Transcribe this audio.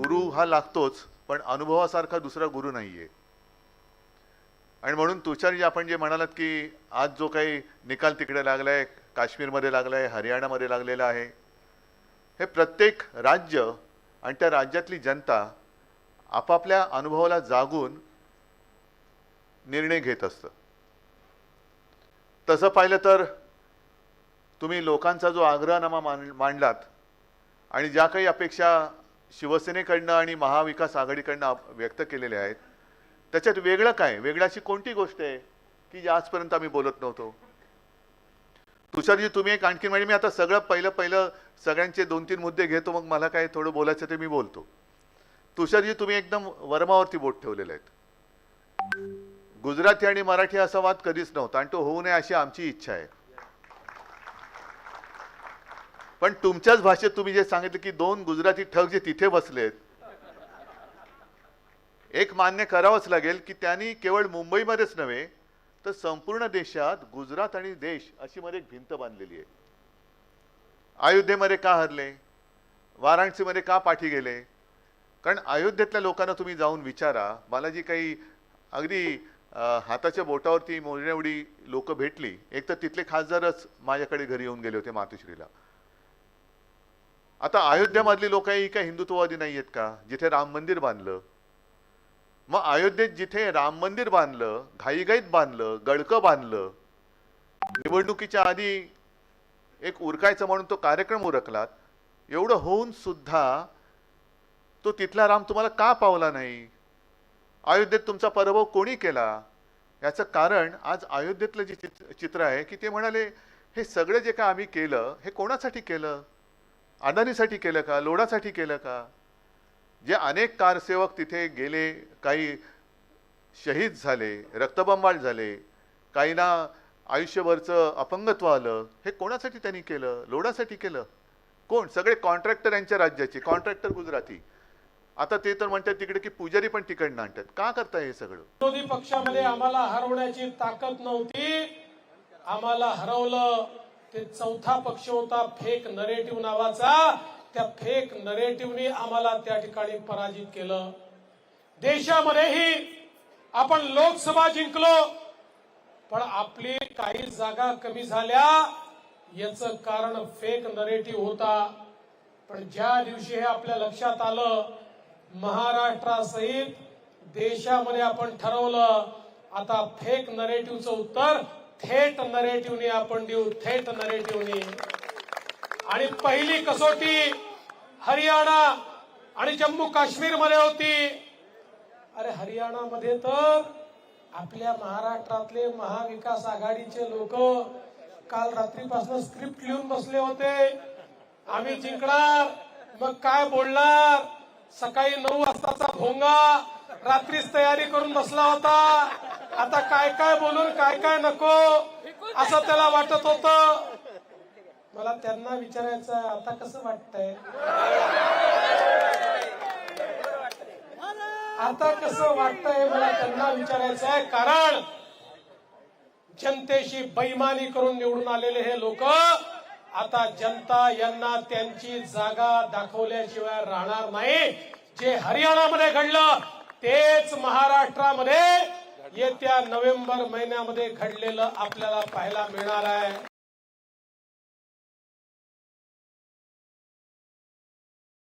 गुरु हा लागतोच पण अनुभवासारखा दुसरा गुरु नाहीये. आणि म्हणून तुषारजी आपण जे म्हणालात की आज जो काही निकाल तिकडे लागलाय काश्मीरमध्ये लागलाय हरियाणामध्ये लागलेला आहे हे प्रत्येक राज्य आणि त्या राज्यातली जनता आपापल्या अनुभवाला जागून निर्णय घेत असतं. तसं पाहिलं तर तुम्ही लोकांचा जो आग्रहनामा मान मांडलात आणि ज्या काही अपेक्षा शिवसेनेकडनं आणि महाविकास आघाडीकडनं व्यक्त केलेले आहेत. त्याच्यात वेगळं काय? वेगळं अशी कोणती गोष्ट आहे की जी आजपर्यंत आम्ही बोलत नव्हतो? तुषारजी तुम्ही एक आणखी म्हणजे मी आता सगळं पहिलं पहिलं सगळ्यांचे दोन तीन मुद्दे घेतो मग मला काय थोडं बोलायचं ते मी बोलतो. तुषारजी तुम्ही एकदम वर्मावरती बोट ठेवलेले आहेत. गुजराती आणि मराठी असा वाद कधीच नव्हता आणि तो होऊ नये अशी आमची इच्छा आहे. पण तुमच्याच भाषेत तुम्ही जे सांगितलं की दोन गुजराती ठग जे तिथे बसलेत एक मान्य करावंच लागेल की त्यांनी केवळ मुंबईमध्येच नव्हे तर संपूर्ण देशात गुजरात आणि देश अशी मध्ये एक भिंत बांधलेली आहे. अयोध्येमध्ये का हरले? वाराणसीमध्ये का पाठी गेले? कारण अयोध्येतल्या लोकांना तुम्ही जाऊन विचारा. मला जी काही अगदी हाताच्या बोटावरती मोजण्यावडी लोक भेटली. एक तर तिथले खासदारच माझ्याकडे घरी येऊन गेले होते मातुश्रीला. आता अयोध्यामधली लोक ही काय हिंदुत्ववादी नाही आहेत का? जिथे राम मंदिर बांधलं. मग अयोध्येत जिथे राम मंदिर बांधलं घाईघाईत बांधलं गडकं बांधलं निवडणुकीच्या आधी एक उरकायचं म्हणून तो कार्यक्रम उरकलात एवढं होऊन सुद्धा तो तिथला राम तुम्हाला का पावला नाही? अयोध्येत तुमचा पराभव कोणी केला? याचं कारण आज अयोध्येतलं जे चित्र चित्र आहे की ते म्हणाले हे सगळं जे काय आम्ही केलं हे कोणासाठी केलं? अडाणीसाठी केलं का? लोडासाठी केलं का? जे अनेक कारसेवक तिथे गेले काही शहीद झाले रक्तबंबाळ झाले काहींना आयुष्यभरचं अपंगत्व आलं हे कोणासाठी त्यांनी केलं? लोडासाठी केलं. कोण? सगळे कॉन्ट्रॅक्टर यांच्या राज्याचे कॉन्ट्रॅक्टर गुजराती. आता ते तर म्हणतात तिकडे की पुजारी पण तिकडनं आणतात. का करताय हे सगळं? विरोधी पक्षामध्ये आम्हाला हरवण्याची ताकद नव्हती. आम्हाला हरवलं. ते चौथा पक्ष होता फेक नरेटिव्ह नावाचा. त्या फेक नरेटिव्हनी आम्हाला त्या ठिकाणी पराजित केलं. देशामध्येही आपण लोकसभा जिंकलो. पण आपली काही जागा कमी झाल्या. याच कारण फेक नरेटिव्ह होता. पण ज्या दिवशी हे आपल्या लक्षात आलं महाराष्ट्रासहित देशामध्ये आपण ठरवलं आता फेक नरेटिव्हचं उत्तर थेट नरेटिव्हने आपण देऊ थेट नरेटिव्हने आणि पहिली कसोटी हरियाणा आणि जम्मू काश्मीरमध्ये होती. अरे हरियाणामध्ये तर आपल्या महाराष्ट्रातले महाविकास आघाडीचे लोक काल रात्रीपासून स्क्रिप्ट लिहून बसले होते. आम्ही जिंकणार मग काय बोलणार? सकाळी नऊ वाजताचा भोंगा रात्रीच तयारी करून बसला होता. आता काय काय बोलून काय काय नको असं त्याला वाटत होत. मला त्यांना विचारायचं आहे, आता कसं वाटतंय? आता कसं वाटतंय मला त्यांना विचारायचं आहे कारण जनतेशी बैमानी करून निवडून आलेले हे लोक आता जनता यांना त्यांची जागा दाखवल्याशिवाय राहणार नाही. जे हरियाणामध्ये घडलं तेच महाराष्ट्रामध्ये येत्या नोव्हेंबर महिन्यामध्ये घडलेलं आपल्याला पाहायला मिळणार आहे.